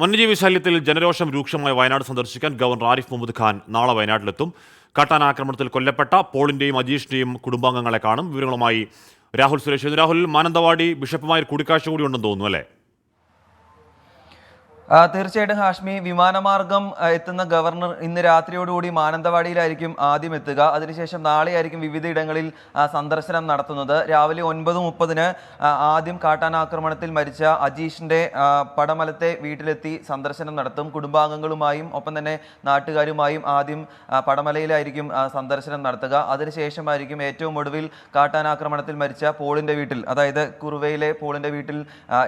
വന്യജീവി ശല്യത്തിൽ ജനരോഷം രൂക്ഷമായ വയനാട് സന്ദർശിക്കാൻ ഗവർണർ ആരിഫ് മുഹമ്മദ് ഖാൻ നാളെ വയനാട്ടിലെത്തും. കാട്ടാൻ ആക്രമണത്തിൽ കൊല്ലപ്പെട്ട പോളിന്റെയും അജീഷിന്റെയും കുടുംബാംഗങ്ങളെ കാണും. വിവരങ്ങളുമായി രാഹുൽ സുരേഷ്. രാഹുൽ മാനന്തവാടി ബിഷപ്പുമായി കൂടിക്കാഴ്ച കൂടി ഉണ്ടെന്ന് തോന്നുന്നു അല്ലേ? തീർച്ചയായിട്ടും ഹാഷ്മി വിമാനമാർഗം എത്തുന്ന ഗവർണർ ഇന്ന് രാത്രിയോടുകൂടി മാനന്തവാടിയിലായിരിക്കും ആദ്യം എത്തുക. അതിനുശേഷം നാളെയായിരിക്കും വിവിധ ഇടങ്ങളിൽ സന്ദർശനം നടത്തുന്നത്. രാവിലെ ഒൻപത് മുപ്പതിന് ആദ്യം കാട്ടാനാക്രമണത്തിൽ മരിച്ച അജീഷിന്റെ പടമലത്തെ വീട്ടിലെത്തി സന്ദർശനം നടത്തും. കുടുംബാംഗങ്ങളുമായും ഒപ്പം തന്നെ നാട്ടുകാരുമായും ആദ്യം പടമലയിലായിരിക്കും സന്ദർശനം നടത്തുക. അതിനുശേഷമായിരിക്കും ഏറ്റവും ഒടുവിൽ കാട്ടാനാക്രമണത്തിൽ മരിച്ച പോളിന്റെ വീട്ടിൽ അതായത് കുറുവയിലെ പോളിന്റെ വീട്ടിൽ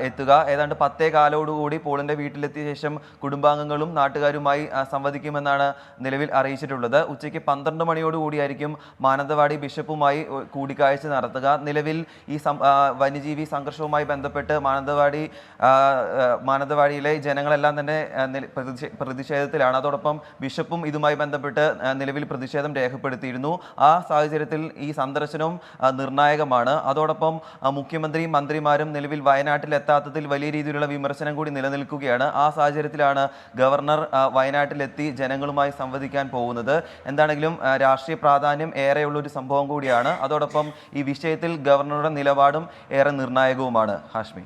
എത്തുക. ഏതാണ്ട് പത്തേ കാലോടുകൂടി പോളിന്റെ വീട്ടിലെത്തിയ ശേഷം കുടുംബാംഗങ്ങളും നാട്ടുകാരുമായി സംവദിക്കുമെന്നാണ് നിലവിൽ അറിയിച്ചിട്ടുള്ളത്. ഉച്ചയ്ക്ക് പന്ത്രണ്ട് മണിയോടുകൂടിയായിരിക്കും മാനന്തവാടി ബിഷപ്പുമായി കൂടിക്കാഴ്ച നടത്തുക. നിലവിൽ ഈ വന്യജീവി സംഘർഷവുമായി ബന്ധപ്പെട്ട് മാനന്തവാടി മാനന്തവാടിയിലെ ജനങ്ങളെല്ലാം തന്നെ പ്രതിഷേധത്തിലാണ്. അതോടൊപ്പം ബിഷപ്പും ഇതുമായി ബന്ധപ്പെട്ട് നിലവിൽ പ്രതിഷേധം രേഖപ്പെടുത്തിയിരുന്നു. ആ സാഹചര്യത്തിൽ ഈ സന്ദർശനവും നിർണായകമാണ്. അതോടൊപ്പം മുഖ്യമന്ത്രിയും മന്ത്രിമാരും നിലവിൽ വയനാട്ടിൽ എത്താത്തതിൽ വലിയ രീതിയിലുള്ള വിമർശനം കൂടി നിലനിൽക്കുകയാണ്. ആ സാഹചര്യത്തിലാണ് ഗവർണർ ആ, വയനാട്ടിലെത്തി ജനങ്ങളുമായി സംവദിക്കാൻ പോകുന്നത്. എന്താണെങ്കിലും ആ, രാഷ്ട്രീയ പ്രാധാന്യം ഏറെയുള്ള ഒരു സംഭവം കൂടിയാണ്. അതോടൊപ്പം ഈ വിഷയത്തിൽ ഗവർണറുടെ നിലപാടും ഏറെ നിർണായകവുമാണ്. ഹാഷ്മി.